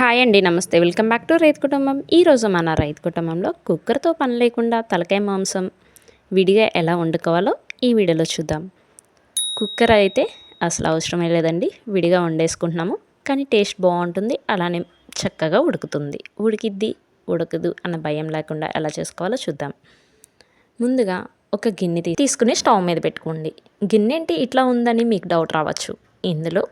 Hi అండి నమస్తే. Welcome back to రైతు కుటుంబం. ఈరోజు మన రైతు కుటుంబంలో కుక్కర్తో పని లేకుండా తలకాయ మాంసం విడిగా ఎలా వండుకోవాలో ఈ వీడియోలో చూద్దాం. కుక్కర్ అయితే అసలు అవసరమే లేదండి విడిగా వండేసుకుంటున్నాము. కానీ టేస్ట్ బాగుంటుంది అలానే చక్కగా ఉడుకుతుంది. ఉడికిద్ది ఉడకదు అన్న భయం లేకుండా ఎలా చేసుకోవాలో చూద్దాం. ముందుగా ఒక గిన్నె తీసుకుని స్టవ్ మీద పెట్టుకోండి. గిన్నె ఏంటి ఇట్లా ఉందని మీకు డౌట్ రావచ్చు. ఇందులో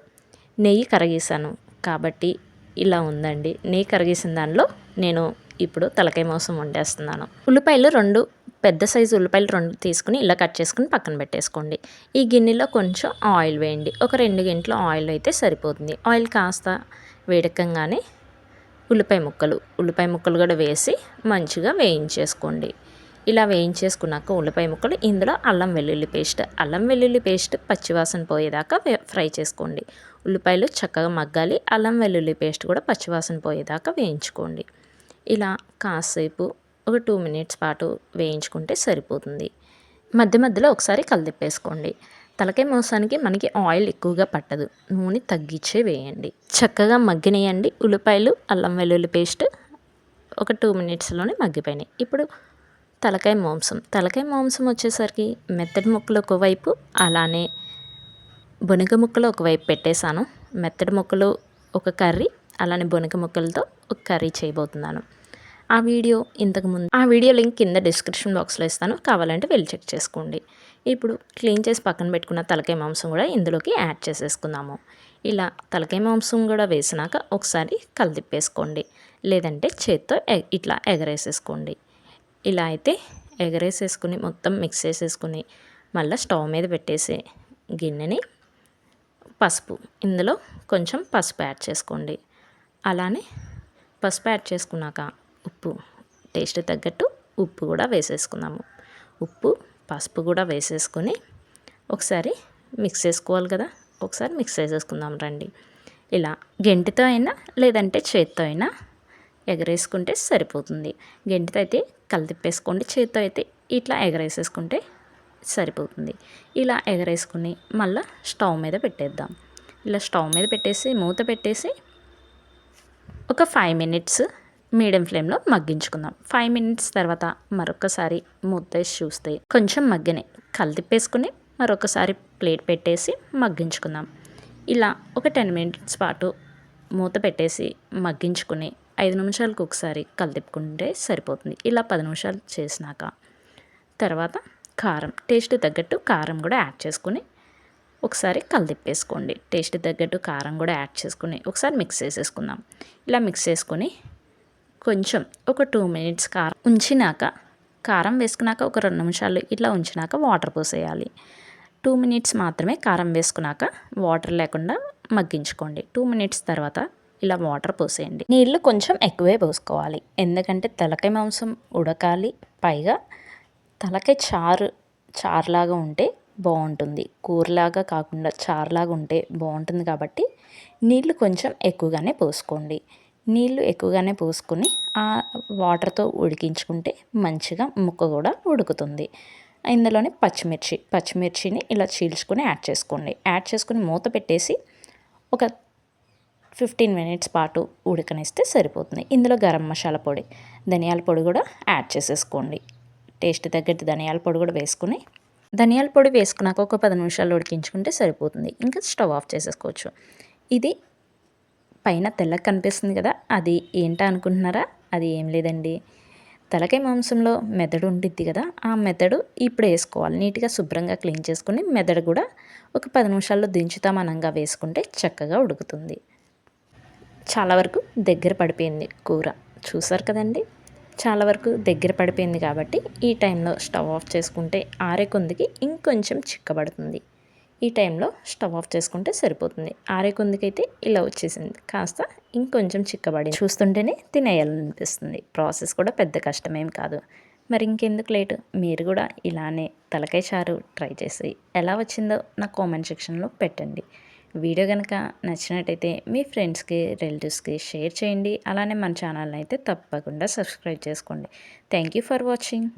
నెయ్యి కరగేశాను. కాబట్టి ఇలా ఉందండి. నెయ్యి కరిగేసిన దానిలో నేను ఇప్పుడు తలకాయ మాంసం వండేస్తున్నాను. ఉల్లిపాయలు రెండు పెద్ద సైజు ఉల్లిపాయలు రెండు తీసుకుని ఇలా కట్ చేసుకుని పక్కన పెట్టేసుకోండి. ఈ గిన్నెలో కొంచెం ఆయిల్ వేయండి. ఒక రెండు గంటల ఆయిల్ అయితే సరిపోతుంది. ఆయిల్ కాస్త వేడకంగానే ఉల్లిపాయ ముక్కలు ఉల్లిపాయ ముక్కలు కూడా వేసి మంచిగా వేయించేసుకోండి. ఇలా వేయించేసుకున్నాక ఉల్లిపాయ ముక్కలు ఇందులో అల్లం వెల్లుల్లి పేస్ట్. అల్లం వెల్లుల్లి పేస్ట్ పచ్చివాసన పోయేదాకా ఫ్రై చేసుకోండి. ఉల్లిపాయలు చక్కగా మగ్గాలి. అల్లం వెల్లుల్లి పేస్ట్ కూడా పచ్చివాసన పోయేదాకా వేయించుకోండి. ఇలా కాసేపు ఒక టూ మినిట్స్ పాటు వేయించుకుంటే సరిపోతుంది. మధ్య మధ్యలో ఒకసారి కలిదిప్పేసుకోండి. తలకాయ మోసానికి మనకి ఆయిల్ ఎక్కువగా పట్టదు. నూనె తగ్గించే వేయండి. చక్కగా మగ్గినేయండి ఉల్లిపాయలు అల్లం వెల్లుల్లి పేస్ట్. ఒక టూ మినిట్స్లోనే మగ్గిపోయినాయి. ఇప్పుడు తలకాయ మాంసం. తలకాయ మాంసం వచ్చేసరికి మెత్తడి ముక్కలు ఒకవైపు అలానే బొనగ ముక్కలు ఒకవైపు పెట్టేశాను. మెత్తడి ముక్కలు ఒక కర్రీ అలానే బొనుగ ముక్కలతో ఒక కర్రీ చేయబోతున్నాను. ఆ వీడియో ఇంతకుముందు ఆ వీడియో లింక్ కింద డిస్క్రిప్షన్ బాక్స్లో ఇస్తాను. కావాలంటే వెళ్ళి చెక్ చేసుకోండి. ఇప్పుడు క్లీన్ చేసి పక్కన పెట్టుకున్న తలకాయ మాంసం కూడా ఇందులోకి యాడ్ చేసేసుకుందాము. ఇలా తలకాయ మాంసం కూడా వేసినాక ఒకసారి కలిదిప్పేసుకోండి. లేదంటే చేత్తో ఇట్లా ఎగరేసేసుకోండి. ఇలా అయితే ఎగరేసేసుకుని మొత్తం మిక్స్ చేసేసుకుని మళ్ళీ స్టవ్ మీద పెట్టేసి గిన్నెని పసుపు. ఇందులో కొంచెం పసుపు యాడ్ చేసుకోండి. అలానే పసుపు యాడ్ చేసుకున్నాక ఉప్పు. టేస్ట్ తగ్గట్టు ఉప్పు కూడా వేసేసుకుందాము. ఉప్పు పసుపు కూడా వేసేసుకొని ఒకసారి మిక్స్ చేసుకోవాలి కదా? ఒకసారి మిక్స్ చేసేసుకుందాం రండి. ఇలా గెంటితో అయినా లేదంటే చేత్తో అయినా ఎగరేసుకుంటే సరిపోతుంది. గెంటితో అయితే కలదిప్పేసుకోండి చేత్తో అయితే ఇట్లా ఎగరేసేసుకుంటే సరిపోతుంది. ఇలా ఎగరేసుకుని మళ్ళీ స్టవ్ మీద పెట్టేద్దాం. ఇలా స్టవ్ మీద పెట్టేసి మూత పెట్టేసి ఒక ఫైవ్ మినిట్స్ మీడియం ఫ్లేమ్లో మగ్గించుకుందాం. ఫైవ్ మినిట్స్ తర్వాత మరొకసారి మూత వేసి చూస్తే కొంచెం మగ్గినాయి. కలిదిప్పేసుకుని మరొకసారి ప్లేట్ పెట్టేసి మగ్గించుకుందాం. ఇలా ఒక టెన్ మినిట్స్ పాటు మూత పెట్టేసి మగ్గించుకుని ఐదు నిమిషాలకు ఒకసారి కలిదిప్పుకుంటే సరిపోతుంది. ఇలా పది నిమిషాలు చేసినాక తర్వాత కారం టేస్ట్ తగ్గట్టు కారం కూడా యాడ్ చేసుకుని ఒకసారి కలిదిప్పేసుకోండి. టేస్ట్ తగ్గట్టు కారం కూడా యాడ్ చేసుకుని ఒకసారి మిక్స్ చేసేసుకుందాం. ఇలా మిక్స్ చేసుకొని కొంచెం ఒక టూ మినిట్స్ కారం ఉంచినాక కారం వేసుకున్నాక ఒక రెండు నిమిషాలు ఇట్లా ఉంచినాక వాటర్ పోసేయాలి. టూ మినిట్స్ మాత్రమే కారం వేసుకున్నాక వాటర్ లేకుండా మగ్గించుకోండి. టూ మినిట్స్ తర్వాత ఇలా వాటర్ పోసేయండి. నీళ్ళు కొంచెం ఎక్కువే పోసుకోవాలి. ఎందుకంటే తలకాయ మాంసం ఉడకాలి. పైగా తలకాయ చారు చారులాగా ఉంటే బాగుంటుంది. కూరలాగా కాకుండా చారులాగా ఉంటే బాగుంటుంది కాబట్టి నీళ్ళు కొంచెం ఎక్కువగానే పోసుకోండి. నీళ్ళు ఎక్కువగానే పోసుకొని ఆ వాటర్తో ఉడికించుకుంటే మంచిగా ముక్క కూడా ఉడుకుతుంది. ఇందులోనే పచ్చిమిర్చి పచ్చిమిర్చిని ఇలా చీల్చుకొని యాడ్ చేసుకోండి. యాడ్ చేసుకుని మూత పెట్టేసి ఒక ఫిఫ్టీన్ మినిట్స్ పాటు ఉడకనిస్తే సరిపోతుంది. ఇందులో గరం మసాలా పొడి ధనియాల పొడి కూడా యాడ్ చేసేసుకోండి. టేస్ట్ తగ్గట్టు ధనియాల పొడి కూడా వేసుకుని ధనియాల పొడి వేసుకున్నాక ఒక పది నిమిషాలు ఉడికించుకుంటే సరిపోతుంది. ఇంకా స్టవ్ ఆఫ్ చేసేసుకోవచ్చు. ఇది పైన తెల్లగా కనిపిస్తుంది కదా అది ఏంటా అనుకుంటున్నారా? అది ఏం లేదండి. తలకాయ మాంసంలో మెదడు ఉంటుంది కదా ఆ మెదడు ఇప్పుడు వేసుకోవాలి. నీట్గా శుభ్రంగా క్లీన్ చేసుకుని మెదడు కూడా ఒక పది నిమిషాల్లో దించుతామనంగా వేసుకుంటే చక్కగా ఉడుకుతుంది. చాలా వరకు దగ్గర పడిపోయింది కూర. చూసారు కదండి? చాలా వరకు దగ్గర పడిపోయింది కాబట్టి ఈ టైంలో స్టవ్ ఆఫ్ చేసుకుంటే ఆరే కొందికి ఇంకొంచెం చిక్కబడుతుంది. ఈ టైంలో స్టవ్ ఆఫ్ చేసుకుంటే సరిపోతుంది. ఆరే కొందికైతే ఇలా వచ్చేసింది. కాస్త ఇంకొంచెం చిక్కబడి చూస్తుంటేనే తినేయాలనిపిస్తుంది. ప్రాసెస్ కూడా పెద్ద కష్టమేం కాదు. మరి ఇంకెందుకు లేటు? మీరు కూడా ఇలానే తలకాయ చారు ట్రై చేసి ఎలా వచ్చిందో నా కామెంట్ సెక్షన్లో పెట్టండి. వీడియో కనుక నచ్చినట్టయితే మీ ఫ్రెండ్స్కి రిలేటివ్స్కి షేర్ చేయండి. అలానే మన ఛానల్ని అయితే తప్పకుండా సబ్స్క్రైబ్ చేసుకోండి. Thank you for watching.